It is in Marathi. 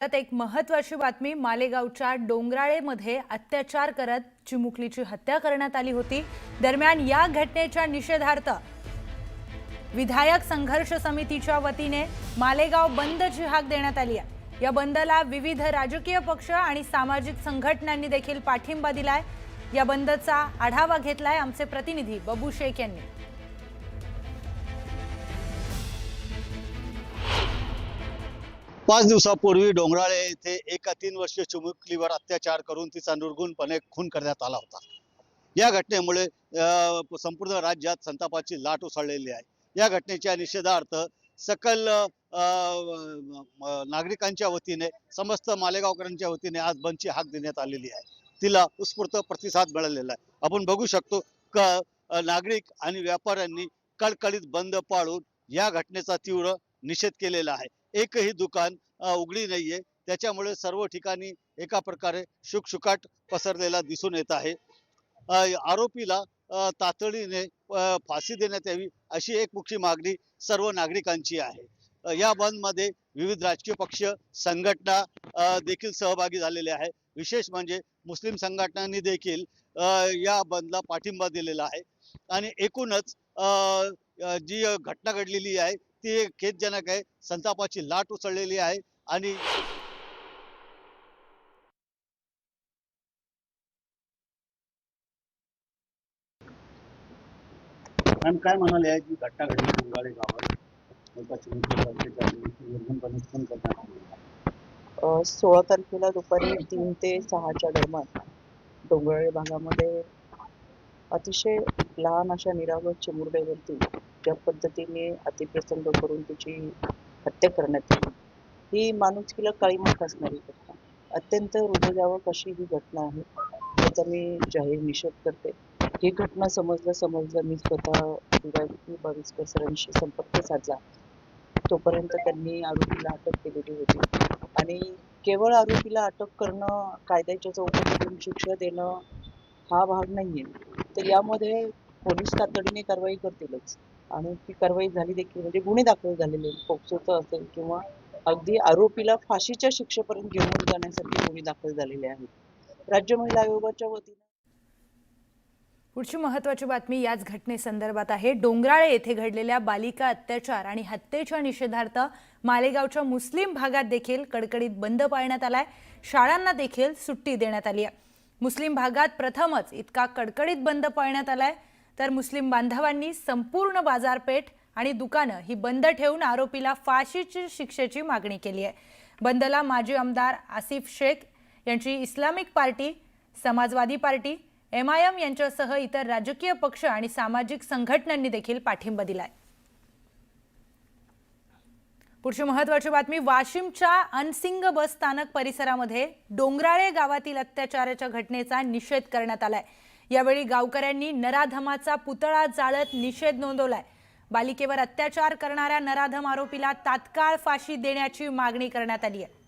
त्यात एक महत्वाची बातमी मालेगावच्या डोंगराळेमध्ये अत्याचार करत चिमुकलीची हत्या करण्यात आली होती. दरम्यान या घटनेच्या निषेधार्थ विधायक संघर्ष समितीच्या वतीने मालेगाव बंदची हाक देण्यात आली आहे. या बंदला विविध राजकीय पक्ष आणि सामाजिक संघटनांनी देखील पाठिंबा दिलाय. या बंदचा आढावा घेतलाय आमचे प्रतिनिधी बबू शेख यांनी. पाच दिवसापूर्वी डोंगराळे येथे एका तीन वर्षीय चिमुकलीवर अत्याचार करून तिचा निर्गुणपणे खून करण्यात आला होता. या घटनेमुळे संपूर्ण राज्यात संतापाची लाट उसळलेली आहे. या घटनेच्या निषेधार्थ सकल नागरिकांच्या वतीने समस्त मालेगावकरांच्या वतीने आज बंदची हाक देण्यात आलेली आहे. तिला उत्स्फूर्त प्रतिसाद मिळालेला आहे. आपण बघू शकतो क नागरिक आणि व्यापाऱ्यांनी कडकडीत बंद पाळून या घटनेचा तीव्र निषेध केलेला आहे. एकही दुकान उघडी नाहीये. त्याच्यामुळे सर्व ठिकाणी एका प्रकारे शुकशुकाट पसरलेला दिसून येत आहे. आरोपीला तातडीने फाशी देण्यात यावी अशी एक मुख्य मागणी सर्व नागरिकांची आहे. या बंदमध्ये विविध राजकीय पक्ष संघटना देखील सहभागी झालेले आहे विशेष म्हणजे मुस्लिम संघटनांनी देखील या बंदला पाठिंबा दिलेला आहे. आणि एकूणच जी घटना घडलेली आहे ती खेदजनक आहे. संतापाची लाट उसळलेली आहे आणि मॅम काय म्हणाले आहे जी घटना घडली डोंगाळे गावात? सोळा तारखेला दुपारी तीन ते सहाच्या दरम्यान डोंगराळे भागामध्ये अतिशय लहान अशा निरागस चिमुरड्यावरती ज्या पद्धतीने अतिप्रसंग करून तिची हत्या करण्यात आली. ही माणुसकीला काळीमात असणारी घटना. अत्यंत हृदयजावक अशी ही घटना आहे. त्याचा मी जाहीर निषेध करते. ही घटना समजलं समजलं मी स्वतः विराजी सरांशी संपर्क साधला. तोपर्यंत त्यांनी आरोपीला अटक केलेली होती. आणि केवळ आरोपीला अटक करणं कायद्याच्या चौकटीतून शिक्षा देणं हा भाग नाही आहे तर यामध्ये पोलीस तातडीने कारवाई करतीलच. आणि ती कारवाई झाली देखील म्हणजे गुन्हे दाखल झालेले पोक्सोचं असेल किंवा अगदी आरोपीला फाशीच्या शिक्षेपर्यंत घेऊन जाण्यासाठी गुन्हे दाखल झालेले आहेत. राज्य महिला आयोगाच्या वतीने पुढची महत्वाची बातमी याच घटनेसंदर्भात आहे. डोंगराळे येथे घडलेल्या बालिका अत्याचार आणि हत्येच्या निषेधार्थ मालेगावच्या मुस्लिम भागात देखील कडकडीत बंद पाळण्यात आलाय. शाळांना देखील सुट्टी देण्यात आली आहे. मुस्लिम भागात प्रथमच इतका कडकडीत बंद पाळण्यात आलाय. तर मुस्लिम बांधवांनी संपूर्ण बाजारपेठ आणि दुकानं ही बंद ठेवून आरोपीला फाशीची शिक्षेची मागणी केली आहे. बंदला माजी आमदार आसिफ शेख यांची Islamic party Samajwadi party M I M यांच्यासह इतर राजकीय पक्ष आणि सामाजिक संघटनांनी देखील पाठिंबा दिलाय. पुढची महत्वाची बातमी वाशिमच्या अनसिंग बस स्थानक परिसरामध्ये डोंगराळे गावातील अत्याचाराच्या घटनेचा निषेध करण्यात आलाय. यावेळी गावकऱ्यांनी नराधमाचा पुतळा जाळत निषेध नोंदवलाय. बालिकेवर अत्याचार करणाऱ्या नराधम आरोपीला तात्काळ फाशी देण्याची मागणी करण्यात आली आहे.